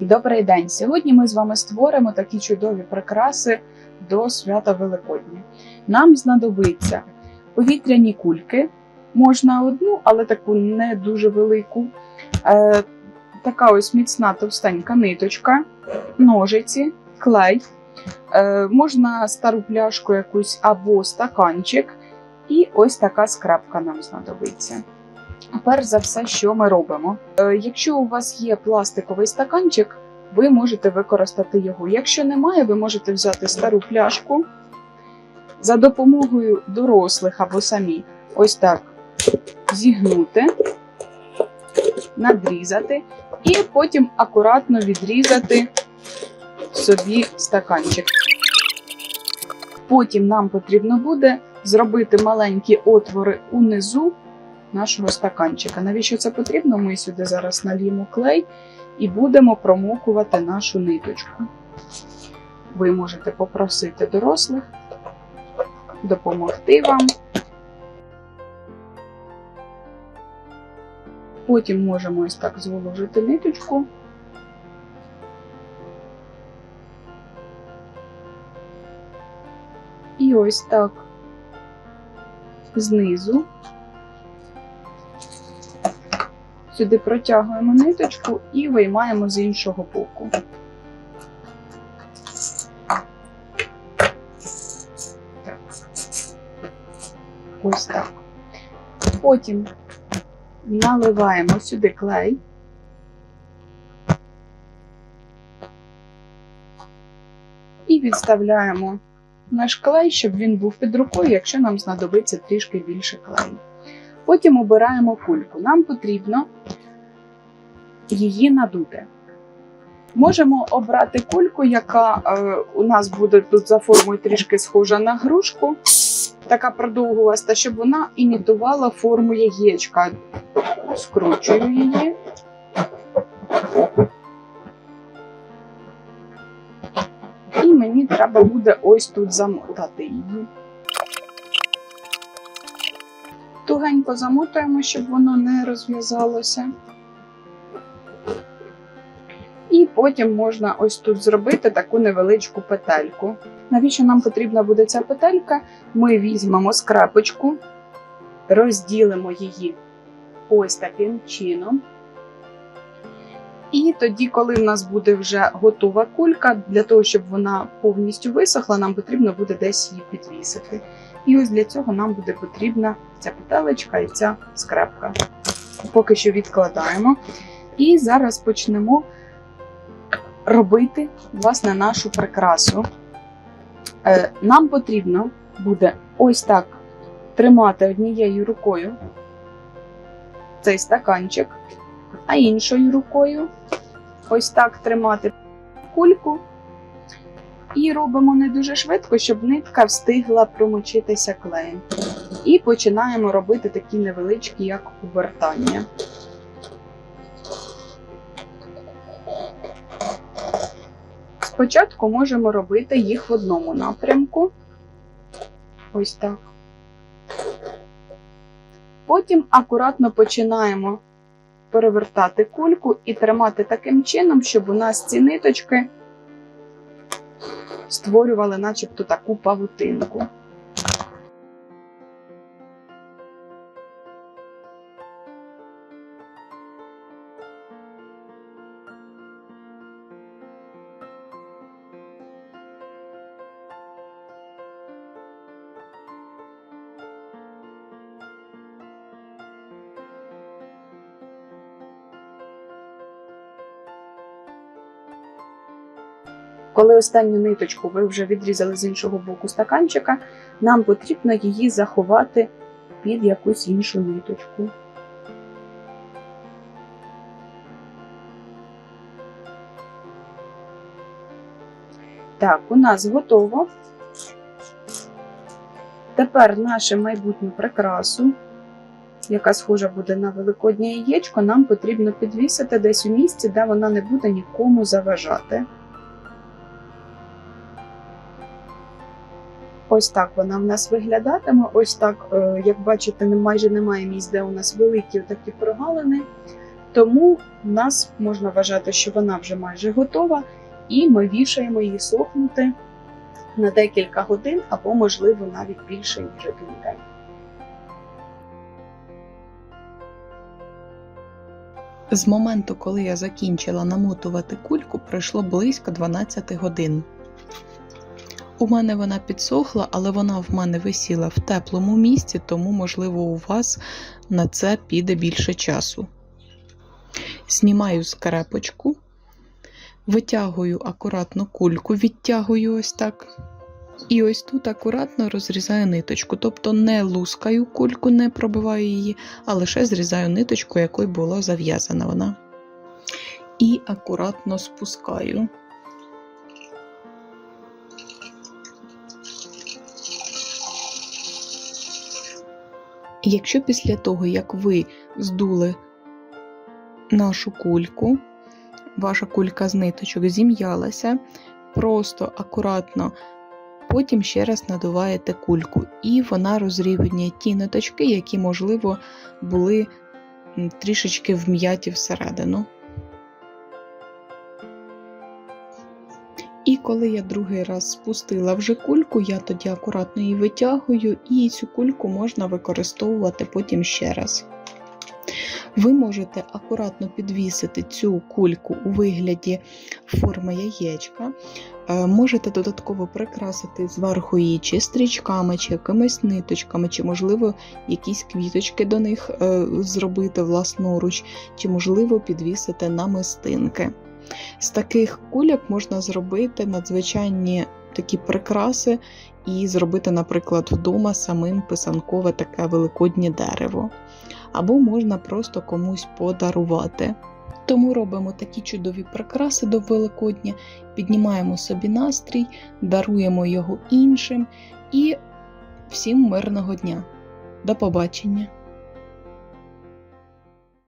Добрий день! Сьогодні ми з вами створимо такі чудові прикраси до свята Великодня. Нам знадобиться повітряні кульки, можна одну, але таку не дуже велику. Е, така ось міцна товстенька ниточка, ножиці, клей. Е, можна стару пляшку якусь або стаканчик. І ось така скрабка нам знадобиться. Перш за все, що ми робимо? Е, Якщо у вас є пластиковий стаканчик, ви можете використати його. Якщо немає, ви можете взяти стару пляшку за допомогою дорослих або самі ось так зігнути, надрізати і потім акуратно відрізати собі стаканчик. Потім нам потрібно буде зробити маленькі отвори унизу нашого стаканчика. Навіщо це потрібно? Ми сюди зараз нальємо клей і будемо промокувати нашу ниточку. Ви можете попросити дорослих допомогти вам. Потім можемо ось так зволожити ниточку. І ось так знизу Сюди протягуємо ниточку і виймаємо з іншого боку. Ось так. Потім наливаємо сюди клей. І відставляємо наш клей, щоб він був під рукою, якщо нам знадобиться трішки більше клею. Потім обираємо кульку. Нам потрібно її надути. Можемо обрати кульку, яка е, у нас буде тут за формою трішки схожа на грушку, така продовгуваста, щоб вона імітувала форму яєчка. Скручую її. І мені треба буде ось тут замотати її. Тугенько замотуємо, щоб воно не розв'язалося. І потім можна ось тут зробити таку невеличку петельку. Навіщо нам потрібна буде ця петелька? Ми візьмемо скрапочку, розділимо її ось таким чином. І тоді, коли в нас буде вже готова кулька, для того, щоб вона повністю висохла, нам потрібно буде десь її підвісити. І ось для цього нам буде потрібна ця петелечка і ця скрепка. Поки що відкладаємо. І зараз почнемо робити власне нашу прикрасу. Е, Нам потрібно буде ось так тримати однією рукою цей стаканчик, а іншою рукою ось так тримати кульку. І робимо не дуже швидко, щоб нитка встигла промочитися клеєм. І починаємо робити такі невеличкі, як обертання. Спочатку можемо робити їх в одному напрямку. Ось так. Потім акуратно починаємо перевертати кульку і тримати таким чином, щоб у нас ці ниточки створювали начебто таку павутинку. Коли останню ниточку ви вже відрізали з іншого боку стаканчика, нам потрібно її заховати під якусь іншу ниточку. Так, у нас готово. Тепер нашу майбутню прикрасу, яка схожа буде на великоднє яєчко, нам потрібно підвісити десь у місці, де вона не буде нікому заважати. Ось так вона в нас виглядатиме. Ось так, е, як бачите, майже немає місць, де у нас великі такі прогалини. Тому в нас можна вважати, що вона вже майже готова, і ми вішаємо її сохнути на декілька годин або, можливо, навіть більше ніж один день. З моменту, коли я закінчила намотувати кульку, пройшло близько 12 годин. У мене вона підсохла, але вона в мене висіла в теплому місці, тому, можливо, у вас на це піде більше часу. Знімаю скрепочку, витягую акуратно кульку, відтягую ось так. І ось тут акуратно розрізаю ниточку, тобто не лускаю кульку, не пробиваю її, а лише зрізаю ниточку, якою була зав'язана вона. І акуратно спускаю. Якщо після того, як ви здули нашу кульку, ваша кулька з ниточок зім'ялася, просто акуратно потім ще раз надуваєте кульку, і вона розрівнює ті ниточки, які, можливо, були трішечки вм'яті всередину. Коли я другий раз спустила вже кульку, я тоді акуратно її витягую, і цю кульку можна використовувати потім ще раз. Ви можете акуратно підвісити цю кульку у вигляді форми яєчка. Е, Можете додатково прикрасити зверху її чи стрічками, чи якимись ниточками, чи, можливо, якісь квіточки до них е, зробити власноруч, чи, можливо, підвісити намистинки. З таких кульок можна зробити надзвичайні такі прикраси і зробити, наприклад, вдома самим писанкове таке великоднє дерево. Або можна просто комусь подарувати. Тому робимо такі чудові прикраси до Великодня, піднімаємо собі настрій, даруємо його іншим і всім мирного дня. До побачення!